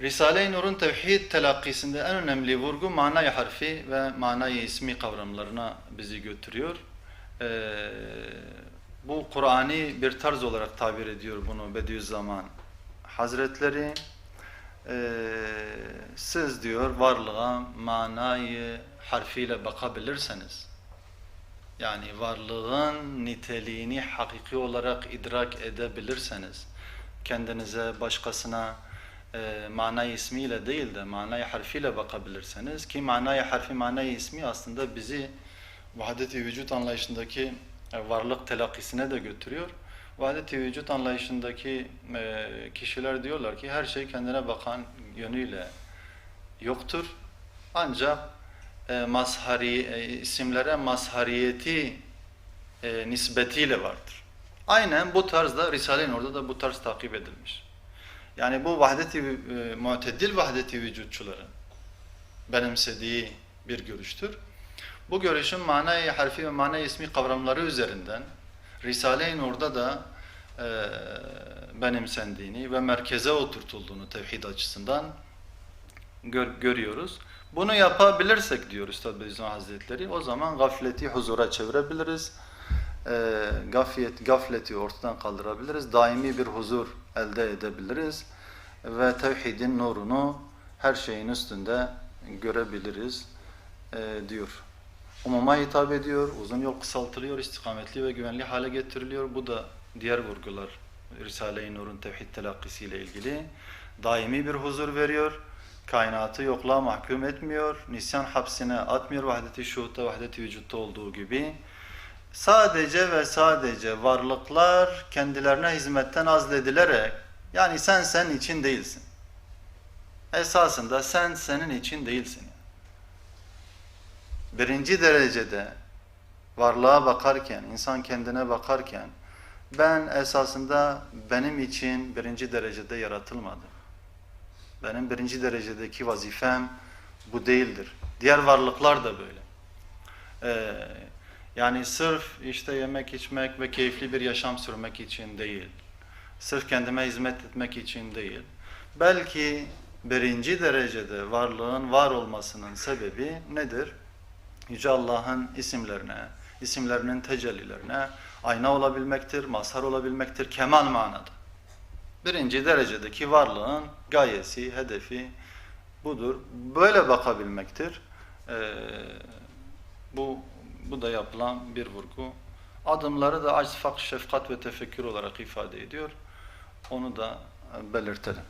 Risale-i Nur'un tevhid telakkisinde en önemli vurgu manay harfi ve manay ismi kavramlarına bizi götürüyor. Ee, bu Kur'an'i bir tarz olarak tabir ediyor bunu Bediüzzaman Hazretleri. Ee, siz diyor varlığa manayı harfiyle bakabilirseniz yani varlığın niteliğini hakiki olarak idrak edebilirseniz kendinize başkasına e, manay ismiyle değil de manay harfiyle bakabilirseniz ki manay harfi manay ismi aslında bizi vahdet-i vücut anlayışındaki e, varlık telakkisine de götürüyor. Vahdet-i vücut anlayışındaki e, kişiler diyorlar ki her şey kendine bakan yönüyle yoktur. Ancak e, mazhari e, isimlere mazhariyeti e, nisbetiyle vardır. Aynen bu tarzda Risale-i Nur'da da bu tarz takip edilmiş. Yani bu vahdeti e, muteddil vahdeti vücutçuların benimsediği bir görüştür. Bu görüşün manayı harfi ve manayı ismi kavramları üzerinden Risale-i Nur'da da e, benimsendiğini ve merkeze oturtulduğunu tevhid açısından gör, görüyoruz. Bunu yapabilirsek diyor Üstad Bediüzzaman Hazretleri o zaman gafleti huzura çevirebiliriz. E, gafiyet, gafleti ortadan kaldırabiliriz. Daimi bir huzur elde edebiliriz. Ve tevhidin nurunu her şeyin üstünde görebiliriz e, diyor. Umuma hitap ediyor, uzun yol kısaltılıyor, istikametli ve güvenli hale getiriliyor. Bu da diğer vurgular Risale-i Nur'un tevhid telakkisiyle ilgili. Daimi bir huzur veriyor kainatı yokluğa mahkum etmiyor, nisyan hapsine atmıyor vahdeti şuhutta, vahdeti vücutta olduğu gibi. Sadece ve sadece varlıklar kendilerine hizmetten azledilerek, yani sen sen için değilsin. Esasında sen senin için değilsin. Birinci derecede varlığa bakarken, insan kendine bakarken, ben esasında benim için birinci derecede yaratılmadım. Benim birinci derecedeki vazifem bu değildir. Diğer varlıklar da böyle. Ee, yani sırf işte yemek içmek ve keyifli bir yaşam sürmek için değil. Sırf kendime hizmet etmek için değil. Belki birinci derecede varlığın var olmasının sebebi nedir? Yüce Allah'ın isimlerine, isimlerinin tecellilerine ayna olabilmektir, mazhar olabilmektir, kemal manada. Birinci derecedeki varlığın gayesi, hedefi budur. Böyle bakabilmektir. Ee, bu bu da yapılan bir vurgu. Adımları da acz, fak, şefkat ve tefekkür olarak ifade ediyor. Onu da belirtelim.